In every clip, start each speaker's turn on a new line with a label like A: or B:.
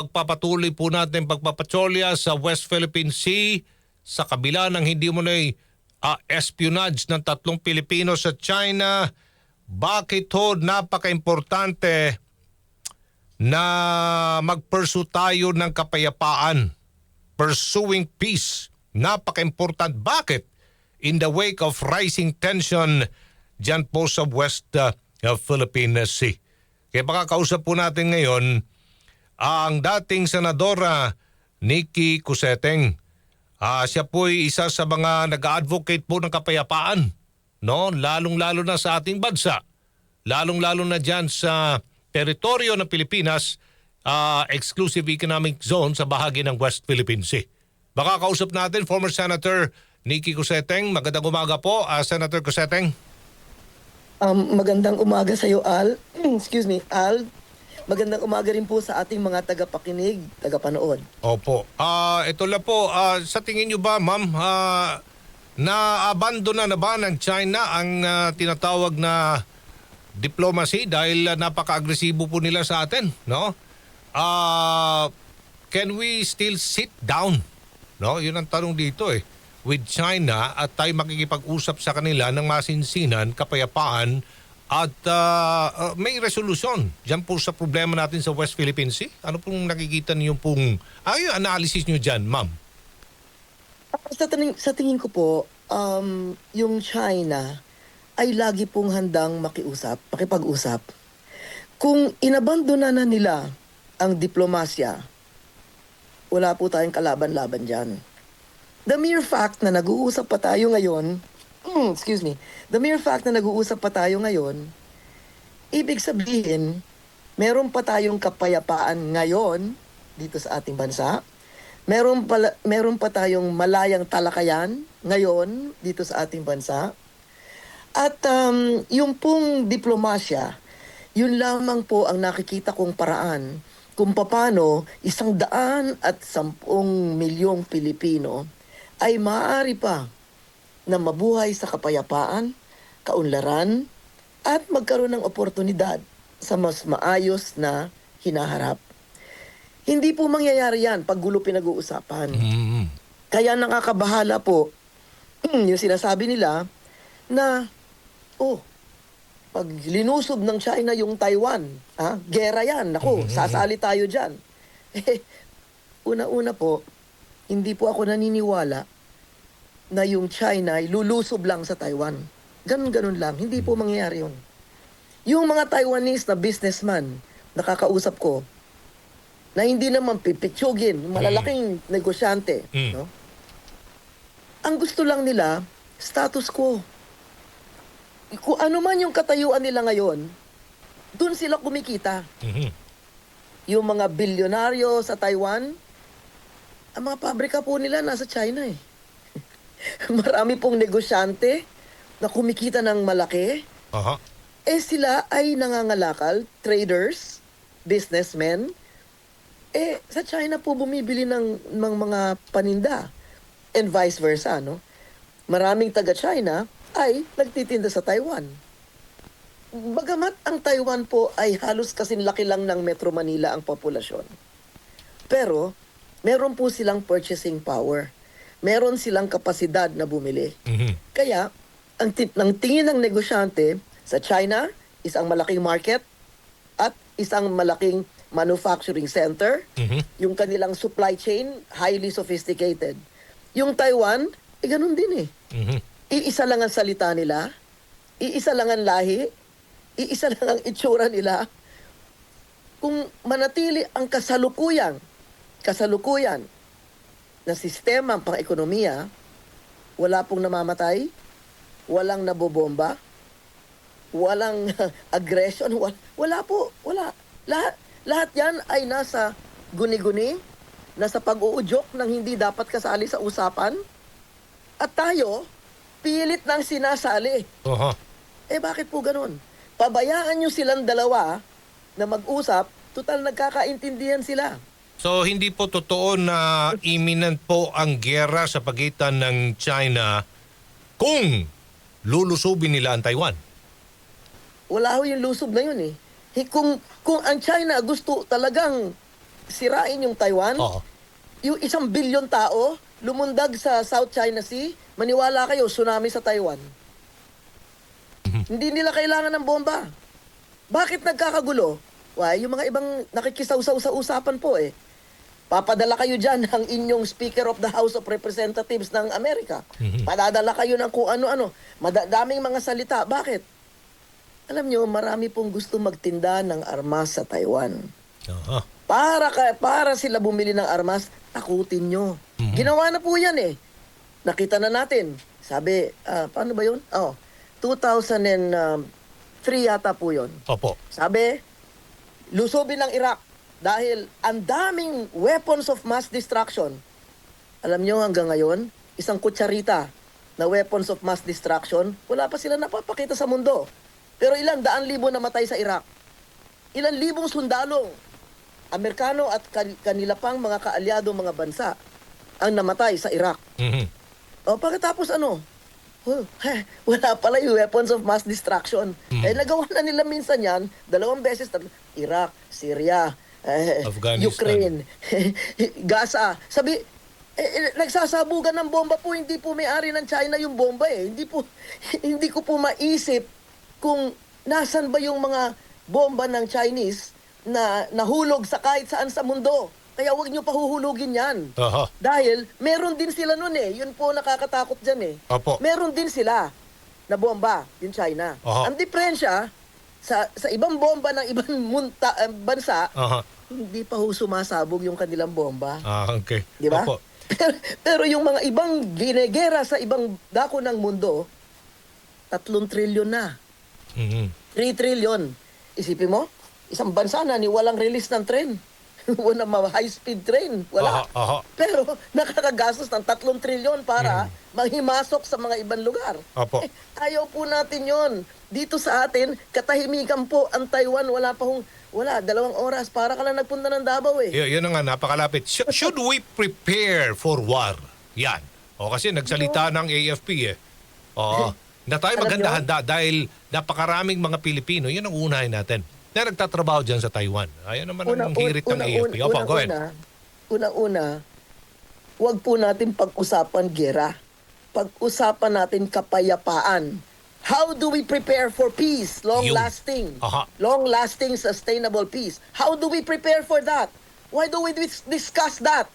A: Pagpapatuloy po natin pagpapatrolya sa West Philippine Sea sa kabila ng hindi mo na espionage ng tatlong Pilipino sa China. Bakit ho napaka-importante na mag-pursue tayo ng kapayapaan? Pursuing peace. Napaka-important. Bakit? In the wake of rising tension dyan po sa West uh, Philippine Sea. Kaya makakausap po natin ngayon ang dating senadora Nikki Cuseteng. Ah, siya po ay isa sa mga nag-advocate po ng kapayapaan, no? Lalong-lalo na sa ating bansa. Lalong-lalo na diyan sa teritoryo ng Pilipinas, ah, exclusive economic zone sa bahagi ng West Philippine Sea. Baka kausap natin former Senator Nikki Cuseteng. Magandang umaga po, ah, Senator Cuseteng.
B: Um, magandang umaga sa iyo, Al. Excuse me, Al. Magandang umaga rin po sa ating mga tagapakinig, tagapanood.
A: Opo. Ah, ito lang po, ah, sa tingin niyo ba, ma'am, ah, na-abandona na ba ng China ang ah, tinatawag na diplomacy dahil ah, napaka-agresibo po nila sa atin, no? Ah, can we still sit down? No, 'yun ang tanong dito eh. With China at tayo makikipag-usap sa kanila ng masinsinan, kapayapaan at ah, ah, may resolusyon diyan po sa problema natin sa West Philippine Sea. Ano pong nakikita niyo pong ay analysis niyo diyan, ma'am?
B: Sa tingin, sa tingin ko po, um, yung China ay lagi pong handang makiusap, makipag-usap. Kung inabandona na nila ang diplomasya, wala po tayong kalaban-laban dyan. The mere fact na nag-uusap pa tayo ngayon, mm, excuse me, the mere fact na nag-uusap pa tayo ngayon, ibig sabihin, meron pa tayong kapayapaan ngayon dito sa ating bansa. Meron, pala, meron pa tayong malayang talakayan ngayon dito sa ating bansa. At um, yung pong diplomasya, yun lamang po ang nakikita kong paraan kung paano isang daan at sampung milyong Pilipino ay maaari pa na mabuhay sa kapayapaan, kaunlaran, at magkaroon ng oportunidad sa mas maayos na hinaharap. Hindi po mangyayari yan pag gulo pinag-uusapan.
A: Mm.
B: Kaya nakakabahala po yung sinasabi nila na, oh, pag linusob ng China yung Taiwan, ha, gera yan, naku, sasali tayo dyan. Eh, una-una po, hindi po ako naniniwala na yung China ay lulusob lang sa Taiwan. Ganun-ganun lang, hindi po mangyayari yun. Yung mga Taiwanese na businessman, nakakausap ko, na hindi naman pipitsugin, malalaking negosyante,
A: Mm.
B: no? Ang gusto lang nila, status quo. Kung ano man yung katayuan nila ngayon, dun sila kumikita.
A: Mhm.
B: Yung mga bilyonaryo sa Taiwan, ang mga pabrika po nila nasa China eh. Marami pong negosyante na kumikita ng malaki.
A: Aha.
B: Eh sila ay nangangalakal, traders, businessmen. Eh sa China po bumibili ng, ng mga paninda and vice versa, no? Maraming taga-China ay nagtitinda sa Taiwan. Bagamat ang Taiwan po ay halos kasing laki lang ng Metro Manila ang populasyon. Pero meron po silang purchasing power. Meron silang kapasidad na bumili.
A: Mhm.
B: Kaya, ang ti- ng tingin ng negosyante sa China, isang malaking market at isang malaking manufacturing center.
A: Mhm.
B: Yung kanilang supply chain, highly sophisticated. Yung Taiwan, eh ganun din eh.
A: Mhm.
B: Iisa lang ang salita nila, iisa lang ang lahi, iisa lang ang itsura nila. Kung manatili ang kasalukuyang, kasalukuyan na sistema pang ekonomiya, wala pong namamatay, walang nabobomba, walang aggression, wala, wala po, wala. Lahat, lahat yan ay nasa guni-guni, nasa pag-uudyok ng hindi dapat kasali sa usapan. At tayo, pilit nang sinasali.
A: Aha.
B: Eh bakit po ganun? Pabayaan nyo silang dalawa na mag-usap, total nagkakaintindihan sila.
A: So hindi po totoo na imminent po ang gera sa pagitan ng China kung lulusubin nila ang Taiwan.
B: Wala ho yung lusob na yun eh. Eh, Kung, kung ang China gusto talagang sirain yung Taiwan,
A: Oo.
B: yung isang bilyon tao, lumundag sa South China Sea, maniwala kayo, tsunami sa Taiwan. Hindi nila kailangan ng bomba. Bakit nagkakagulo? Why, yung mga ibang nakikisaw-saw sa usapan po eh. Papadala kayo dyan ng inyong Speaker of the House of Representatives ng Amerika. Padadala kayo ng kung ano-ano. Madaming mga salita. Bakit? Alam nyo, marami pong gusto magtinda ng armas sa Taiwan.
A: Aha.
B: Para, ka, para sila bumili ng armas, takutin nyo. Ginawa na po yan eh. Nakita na natin. Sabi, ah, paano ba yun? Oh, 2003 yata po yun.
A: Opo.
B: Sabi, lusubin ng Iraq dahil ang daming weapons of mass destruction. Alam nyo hanggang ngayon, isang kutsarita na weapons of mass destruction, wala pa sila napapakita sa mundo. Pero ilang daan libo namatay sa Iraq. Ilang libong sundalo, Amerikano at kan- kanila pang mga kaalyado mga bansa ang namatay sa Iraq.
A: Mhm.
B: O pagkatapos ano? Oh, heh, wala pala yung weapons of mass destruction. Eh nagawa na nila minsan yan, dalawang beses, Iraq, Syria, eh,
A: Afghanistan.
B: Ukraine, Gaza. Sabi, eh, eh, nagsasabugan ng bomba po, hindi po may-ari ng China yung bomba eh. Hindi po, hindi ko po maisip kung nasan ba yung mga bomba ng Chinese na nahulog sa kahit saan sa mundo. Kaya huwag nyo pahuhulugin yan.
A: Aha.
B: Dahil meron din sila nun eh. Yun po nakakatakot dyan eh.
A: Opo.
B: Meron din sila na bomba, yung China.
A: Aha.
B: Ang diferensya, sa, sa ibang bomba ng ibang munta, eh, bansa,
A: Aha.
B: hindi pa ho sumasabog yung kanilang bomba.
A: Ah, okay.
B: Di ba?
A: Opo.
B: Pero, pero yung mga ibang ginegera sa ibang dako ng mundo, tatlong trilyon na.
A: Mhm.
B: 3 trillion. Isipin mo, isang bansa na ni walang release ng tren. Wala ma high-speed train. Wala.
A: Aha, aha.
B: Pero nakakagastos ng tatlong trilyon para manghimasok sa mga ibang lugar.
A: Opo.
B: Eh, ayaw po natin yon. Dito sa atin, katahimikan po ang Taiwan. Wala pa hong, wala, dalawang oras. Para ka lang nagpunta ng Davao eh.
A: Y- yun nga, napakalapit. Sh- should we prepare for war? Yan. O kasi nagsalita ng AFP eh. O, na tayo maghanda-handa dahil napakaraming mga Pilipino, yun ang unahin natin, na nagtatrabaho dyan sa Taiwan. Ayan naman ang hirit ng AFP. Opo, go ahead.
B: una, una-una, huwag po natin pag-usapan gera. Pag-usapan natin kapayapaan. How do we prepare for peace? Long-lasting. Long-lasting, sustainable peace. How do we prepare for that? Why do we dis- discuss that?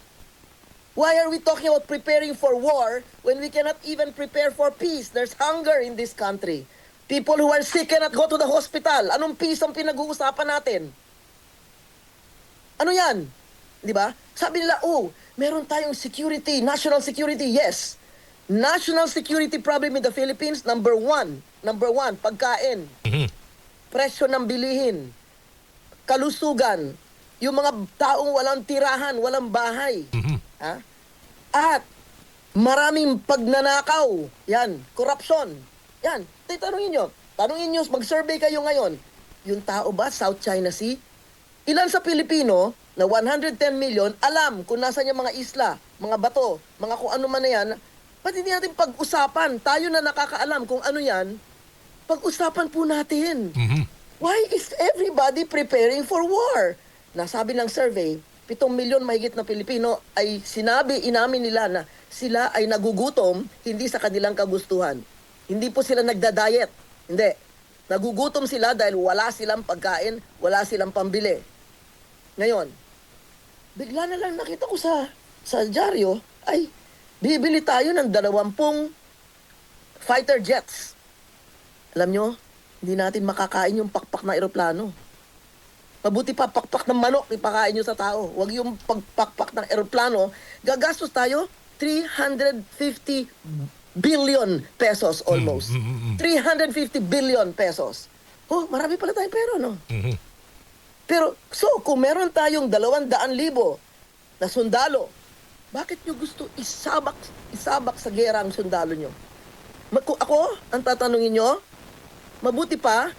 B: Why are we talking about preparing for war when we cannot even prepare for peace? There's hunger in this country. People who are sick cannot go to the hospital. Anong peace ang pinag-uusapan natin? Ano yan? Di ba? Sabi nila, oh, meron tayong security, national security. Yes. National security problem in the Philippines, number one. Number one, pagkain.
A: Mhm.
B: Presyo ng bilihin. Kalusugan. Yung mga taong walang tirahan, walang bahay.
A: Mhm.
B: Ha? At maraming pagnanakaw. Yan, korupsyon. Yan, titanungin nyo. Tanungin nyo, mag-survey kayo ngayon. Yung tao ba, South China Sea? Ilan sa Pilipino na 110 million, alam kung nasan yung mga isla, mga bato, mga kung ano man na yan, pati hindi natin pag-usapan. Tayo na nakakaalam kung ano yan, pag-usapan po natin.
A: Mhm.
B: Why is everybody preparing for war? Nasabi ng survey, 7 milyon mahigit na Pilipino ay sinabi, inamin nila na sila ay nagugutom hindi sa kanilang kagustuhan. Hindi po sila nagda-diet. Hindi. Nagugutom sila dahil wala silang pagkain, wala silang pambili. Ngayon, bigla na lang nakita ko sa sa dyaryo, ay bibili tayo ng dalawampung fighter jets. Alam nyo, hindi natin makakain yung pakpak na eroplano. Mabuti pa pakpak ng manok ipakain nyo sa tao. Huwag yung pagpakpak ng eroplano. Gagastos tayo 350 billion pesos almost.
A: mm, mm, mm.
B: 350 billion pesos. Oh, marami pala tayong pera, no?
A: Mhm.
B: Pero, so, kung meron tayong dalawang daan libo na sundalo, bakit nyo gusto isabak, isabak sa gera ang sundalo nyo? Kung ako, ang tatanungin nyo, mabuti pa,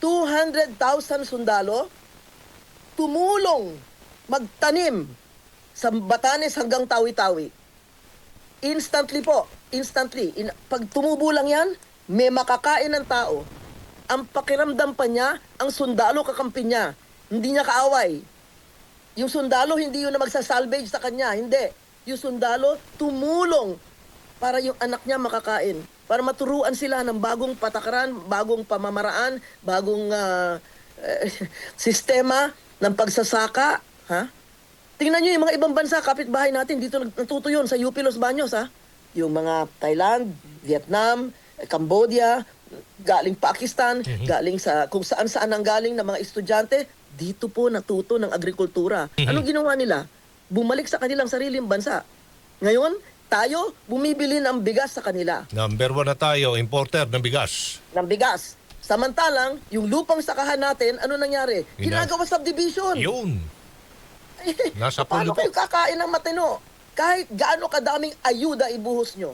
B: 200,000 sundalo, tumulong magtanim sa Batanes hanggang Tawi-Tawi. Instantly po, instantly. In, pag tumubo lang yan, may makakain ng tao. Ang pakiramdam pa niya, ang sundalo kakampi niya. Hindi niya kaaway. Yung sundalo, hindi yun na magsasalvage sa kanya. Hindi. Yung sundalo, tumulong para yung anak niya makakain. Para maturuan sila ng bagong patakaran, bagong pamamaraan, bagong eh, sistema ng pagsasaka. Ha? Tingnan nyo yung mga ibang bansa, kapitbahay natin, dito natuto yun sa UP Los Baños, ha? Yung mga Thailand, Vietnam, Cambodia, galing Pakistan, galing sa kung saan saan ang galing ng mga estudyante, dito po natuto ng agrikultura. Anong ginawa nila? Bumalik sa kanilang sariling bansa. Ngayon, tayo bumibili ng bigas sa kanila,
A: Number one na tayo, importer ng bigas.
B: ng bigas. Samantalang, yung lupang sakahan natin, ano nangyari?
A: Ina-
B: Ginagawa subdivision.
A: Yun. Nasa
B: Paano kayo kakain ng matino? Kahit gaano kadaming ayuda ibuhos nyo.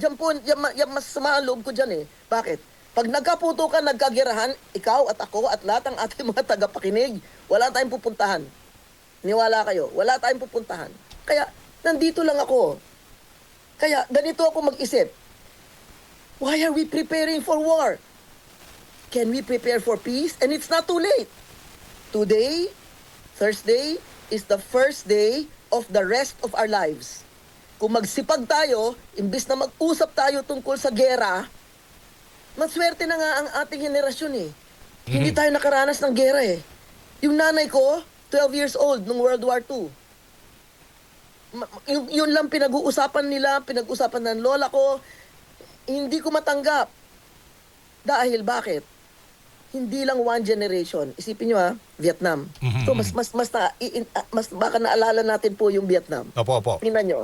B: Diyan po, yan, yan mas sama ang loob ko dyan eh. Bakit? Pag nagkaputo ka, nagkagirahan, ikaw at ako at lahat ng ating mga tagapakinig, wala tayong pupuntahan. Niwala kayo, wala tayong pupuntahan. Kaya, nandito lang ako. Kaya, ganito ako mag-isip. Why are we preparing for war? Can we prepare for peace? And it's not too late. Today, Thursday, is the first day of the rest of our lives. Kung magsipag tayo, imbis na mag-usap tayo tungkol sa gera, maswerte na nga ang ating henerasyon eh. Hindi tayo nakaranas ng gera eh. Yung nanay ko, 12 years old nung World War II. Yun, yun lang pinag-uusapan nila, pinag-uusapan ng lola ko. Hindi ko matanggap. Dahil bakit? Hindi lang one generation. Isipin nyo ha, Vietnam.
A: Mhm.
B: So mas mas mas na, i- in- ah, mas baka naalala natin po yung Vietnam.
A: Opo, opo.
B: Tingnan nyo.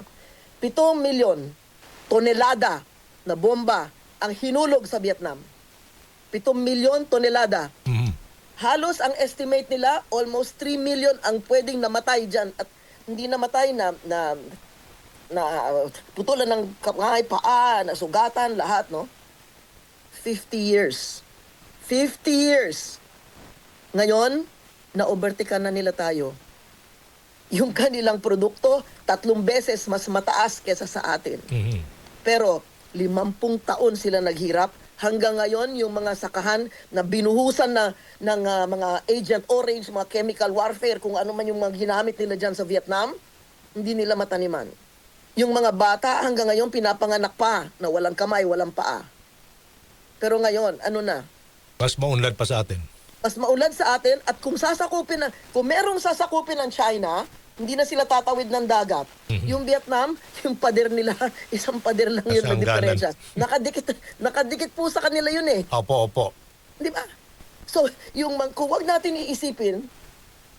B: 7 milyon tonelada na bomba ang hinulog sa Vietnam. 7 milyon tonelada.
A: Mhm.
B: Halos ang estimate nila, almost 3 million ang pwedeng namatay dyan. At hindi namatay na, na, na uh, putulan ng kamay, paa, na sugatan, lahat, no? 50 years. 50 years. Ngayon, na-overtake na nila tayo. Yung kanilang produkto, tatlong beses mas mataas kesa sa atin.
A: Mhm.
B: Pero limampung taon sila naghirap. Hanggang ngayon, yung mga sakahan na binuhusan na ng ah, mga Agent Orange, mga chemical warfare, kung ano man yung mga ginamit nila dyan sa Vietnam, hindi nila mataniman. Yung mga bata hanggang ngayon pinapanganak pa na walang kamay, walang paa. Pero ngayon, ano na?
A: Mas maunlad pa sa atin.
B: mas maulad sa atin at kung sasakupin na, kung merong sasakupin ng China, hindi na sila tatawid ng dagat. Yung Vietnam, yung pader nila, isang pader lang yun na diferensya. Nakadikit, nakadikit po sa kanila yun eh.
A: Opo, opo.
B: Di ba? So, yung, kung wag natin iisipin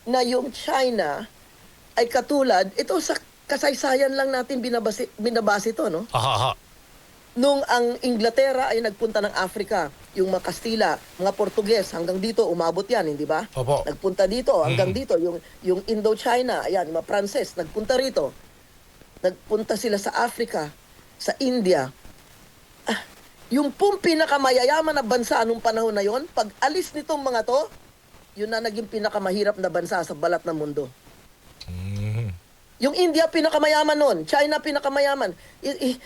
B: na yung China ay katulad, ito sa kasaysayan lang natin binabasi, binabase to, no?
A: Aha, aha.
B: Nung ang Inglaterra ay nagpunta ng Africa, yung mga Kastila, mga Portuges, hanggang dito umabot yan, hindi ba?
A: Opo.
B: Nagpunta dito, hanggang dito, yung, yung Indochina, ayan, mga Pranses, nagpunta rito. Nagpunta sila sa Africa, sa India. Ah, yung pong pinakamayayaman na bansa nung panahon na yon, pag alis nitong mga to, yun na naging pinakamahirap na bansa sa balat ng mundo.
A: Mhm.
B: Yung India pinakamayaman nun, China pinakamayaman. I- i-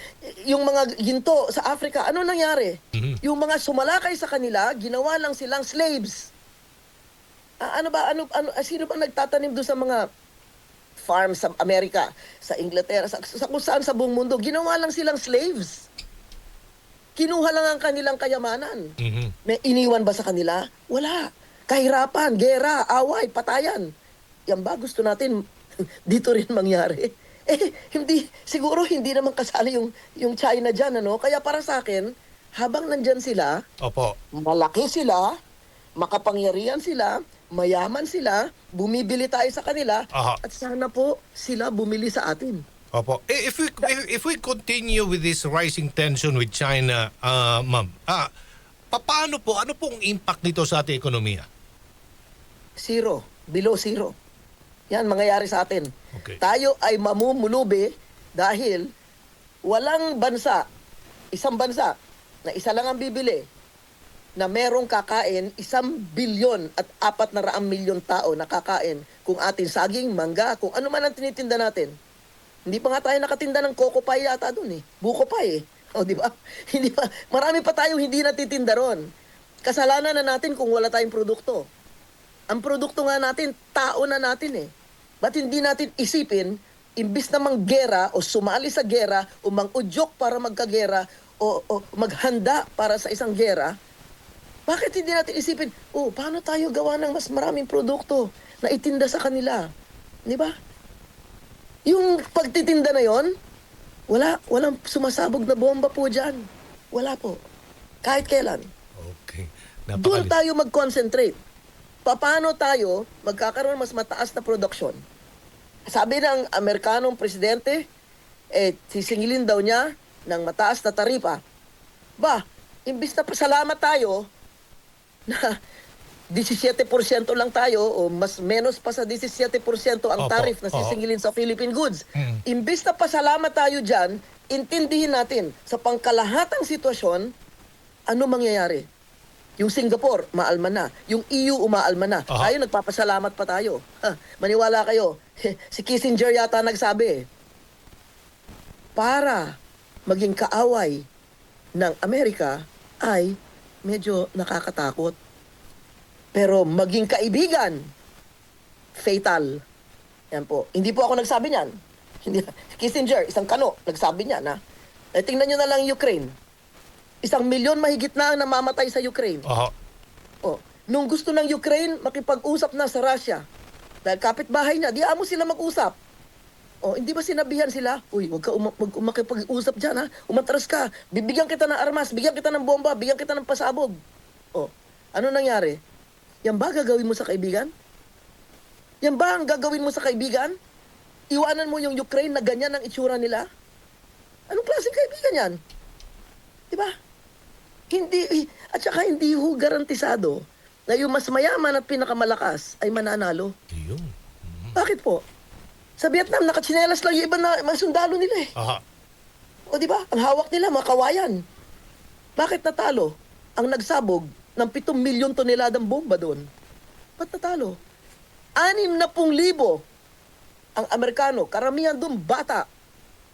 B: yung mga ginto sa Africa, ano nangyari?
A: Mhm.
B: Yung mga sumalakay sa kanila, ginawa lang silang slaves. Ah, ano ba ano ano ah, sino ba nagtatanim doon sa mga farms sa Amerika, sa Inglaterra, sa, sa kung saan sa buong mundo, ginawa lang silang slaves. Kinuha lang ang kanilang kayamanan.
A: Mhm.
B: May iniwan ba sa kanila? Wala. Kahirapan, gera, away, patayan. Yan ba gusto natin dito rin mangyari? Eh, hindi, siguro hindi naman kasali yung, yung China dyan, ano? Kaya para sa akin, habang nandyan sila,
A: Opo.
B: malaki sila, makapangyarihan sila, mayaman sila, bumibili tayo sa kanila,
A: Aha.
B: at sana po sila bumili sa atin.
A: Opo. Eh, If we if, if we continue with this rising tension with China, uh, ma'am, ah, paano po, ano pong impact nito sa ating ekonomiya?
B: Zero. Below zero. Yan, mangyayari sa atin.
A: Okay.
B: Tayo ay mamumulubi dahil walang bansa, isang bansa, na isa lang ang bibili, na merong kakain, isang bilyon at apat na raang milyon tao na kakain kung atin saging, mangga, kung ano man ang tinitinda natin. Hindi pa nga tayo nakatinda ng coco pie yata dun eh. Buko pie eh. O, di ba? Hindi pa, marami pa tayong hindi natitinda ron. Kasalanan na natin kung wala tayong produkto. Ang produkto nga natin, tao na natin eh. Ba't hindi natin isipin, imbis na manggera o sumali sa gera o mangudyok para magkagera o, o maghanda para sa isang gera, bakit hindi natin isipin, oh, paano tayo gawa ng mas maraming produkto na itinda sa kanila? Di ba? Yung pagtitinda na yon, wala, walang sumasabog na bomba po dyan. Wala po. Kahit kailan.
A: Okay.
B: Doon
A: Napakali-
B: tayo mag-concentrate. Paano tayo magkakaroon mas mataas na production? Sabi ng Amerikanong presidente, eh, sisingilin daw niya ng mataas na taripa. Ba, imbis na pasalamat tayo na 17% lang tayo o mas menos pa sa 17% ang
A: Opo,
B: tarif na sisingilin sa Philippine goods.
A: Mm.
B: Imbis na pasalamat tayo dyan, intindihin natin sa pangkalahatang sitwasyon, ano mangyayari? Yung Singapore, maalma na. Yung EU, umaalma na.
A: Aha.
B: Tayo, nagpapasalamat pa tayo. Ha, maniwala kayo, si Kissinger yata nagsabi, para maging kaaway ng Amerika ay medyo nakakatakot. Pero maging kaibigan, fatal. Yan po. Hindi po ako nagsabi niyan. Hindi, Kissinger, isang kano, nagsabi niya na, eh, tingnan nyo na lang Ukraine. Isang milyon mahigit na ang namamatay sa Ukraine.
A: Aha.
B: Oh, nung gusto ng Ukraine makipag-usap na sa Russia, dahil kapitbahay niya, di amo sila mag-usap. Oh, hindi ba sinabihan sila, uy, wag ka uma- wag makipag-usap diyan ha. Umatras ka. Bibigyan kita ng armas, bigyan kita ng bomba, bigyan kita ng pasabog. Oh, ano nangyari? Yan ba gagawin mo sa kaibigan? Yan ba ang gagawin mo sa kaibigan? Iwanan mo yung Ukraine na ganyan ang itsura nila? Anong klaseng kaibigan yan? Di ba? Hindi, at saka hindi ho garantisado na yung mas mayaman at pinakamalakas ay mananalo.
A: Yun.
B: Bakit po? Sa Vietnam, nakatsinelas lang yung iba na mga sundalo nila eh.
A: Aha.
B: O di ba? Ang hawak nila, mga kawayan. Bakit natalo? Ang nagsabog ng 7 milyon toneladang bomba doon. Ba't natalo? Anim na pung libo ang Amerikano. Karamihan doon, bata.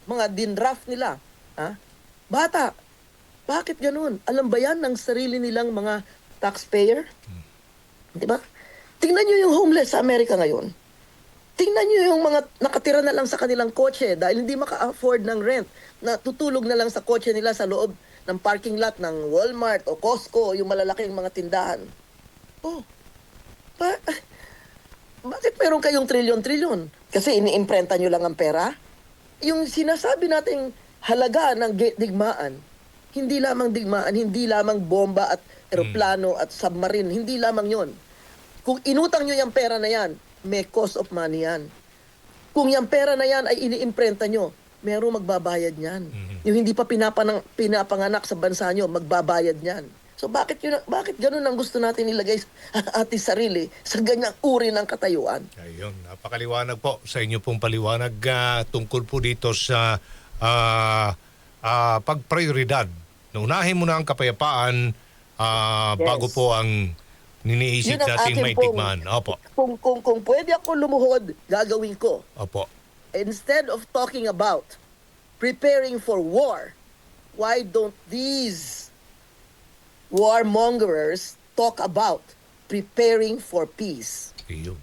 B: Mga dinraft nila. Ha? Bata. Bakit ganun? Alam ba yan ng sarili nilang mga taxpayer? Di ba? Tingnan nyo yung homeless sa Amerika ngayon. Tingnan nyo yung mga nakatira na lang sa kanilang kotse dahil hindi maka-afford ng rent na tutulog na lang sa kotse nila sa loob ng parking lot ng Walmart o Costco, yung malalaking mga tindahan. Oh, ba, bakit meron kayong trilyon-trilyon? Kasi iniimprenta nyo lang ang pera? Yung sinasabi nating halaga ng digmaan, hindi lamang digmaan, hindi lamang bomba at eroplano at submarine, hindi lamang yon. Kung inutang nyo yung pera na yan, may cost of money yan. Kung yung pera na yan ay iniimprenta nyo, merong magbabayad niyan. Yung hindi pa pinapanang, pinapanganak sa bansa nyo, magbabayad niyan. So bakit yun, bakit ganun ang gusto natin ilagay ating sarili sa ganyang uri ng katayuan?
A: Ayun, napakaliwanag po sa inyo pong paliwanag ah, tungkol po dito sa ah, ah, pagprioridad. Naunahin mo na ang kapayapaan ah,
B: Yes.
A: bago po ang niniisip
B: Yun ang
A: nating may
B: pong-.
A: Opo,
B: Kung, kung, kung pwede ako lumuhod, gagawin ko.
A: opo.
B: Instead of talking about preparing for war, why don't these warmongers talk about preparing for peace?
A: Ayun.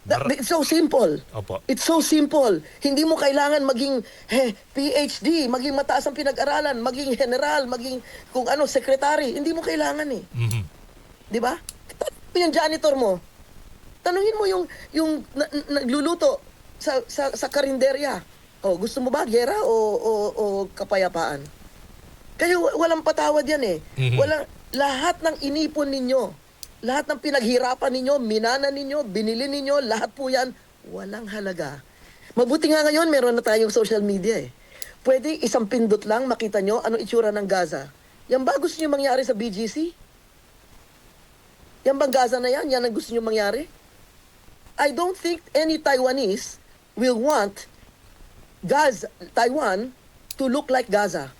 B: That, it's so simple.
A: Opo.
B: It's so simple. Hindi mo kailangan maging eh, PhD, maging mataas ang pinag-aralan, maging general, maging kung ano, secretary. Hindi mo kailangan eh.
A: Mhm.
B: Di ba? Yung janitor mo. Tanungin mo yung, yung na, na- nagluluto sa, sa, sa karinderya. Oh, gusto mo ba gera o, o, o kapayapaan? Kaya wa- walang patawad yan eh.
A: Mhm.
B: Walang, lahat ng inipon ninyo, lahat ng pinaghirapan ninyo, minana ninyo, binili ninyo, lahat po yan, walang halaga. Mabuti nga ngayon, meron na tayong social media eh. Pwede isang pindot lang makita nyo anong itsura ng Gaza. Yan ba gusto nyo mangyari sa BGC? Yan bang Gaza na yan? Yan ang gusto nyo mangyari? I don't think any Taiwanese will want Gaza, Taiwan to look like Gaza.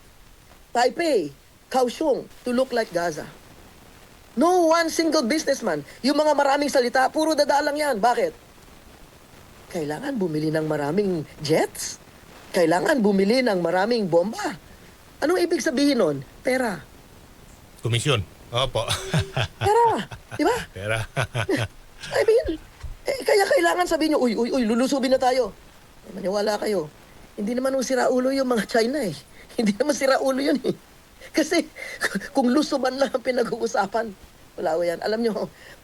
B: Taipei, Kaohsiung to look like Gaza. No one single businessman. Yung mga maraming salita, puro dadalang yan. Bakit? Kailangan bumili ng maraming jets? Kailangan bumili ng maraming bomba? Anong ibig sabihin nun? Pera.
A: Komisyon. Opo.
B: Pera. Di ba?
A: Pera.
B: I mean, Eh, kaya kailangan sabihin nyo, uy, uy, uy, lulusubin na tayo. Eh, maniwala kayo. Hindi naman yung sira ulo yung mga China eh. Hindi naman sira ulo yun eh. Kasi kung lusuban lang ang pinag-uusapan, ko yan. Alam nyo,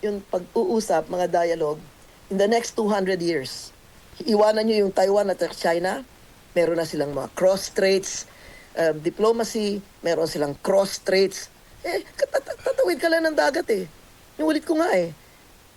B: yung pag-uusap, mga dialogue, in the next 200 years, iwanan nyo yung Taiwan at China, meron na silang mga cross straits, um, diplomacy, meron silang cross straits. Eh, tat- tatawid ka lang ng dagat eh. Yung ulit ko nga eh.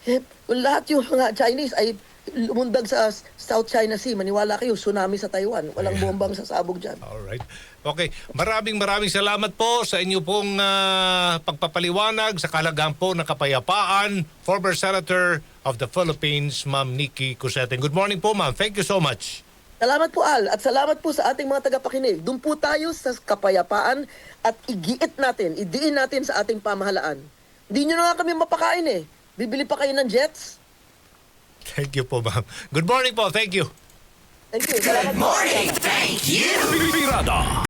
B: Eh, lahat yung mga Chinese ay lumundag sa South China Sea. Maniwala kayo, tsunami sa Taiwan. Walang bombang sasabog dyan.
A: Alright. Okay. Maraming maraming salamat po sa inyo pong ah, pagpapaliwanag sa kalagahan po ng kapayapaan. Former Senator of the Philippines, Ma'am Nikki Cuseten. Good morning po, ma'am. Thank you so much.
B: Salamat po Al at salamat po sa ating mga tagapakinig. Doon po tayo sa kapayapaan at igiit natin, idiin natin sa ating pamahalaan. Hindi nyo na nga kami mapakain eh. Bibili pa kayo ng jets?
A: Thank you po, ma'am. Good morning po. Thank you.
B: Thank you. Salamat po.
C: Birada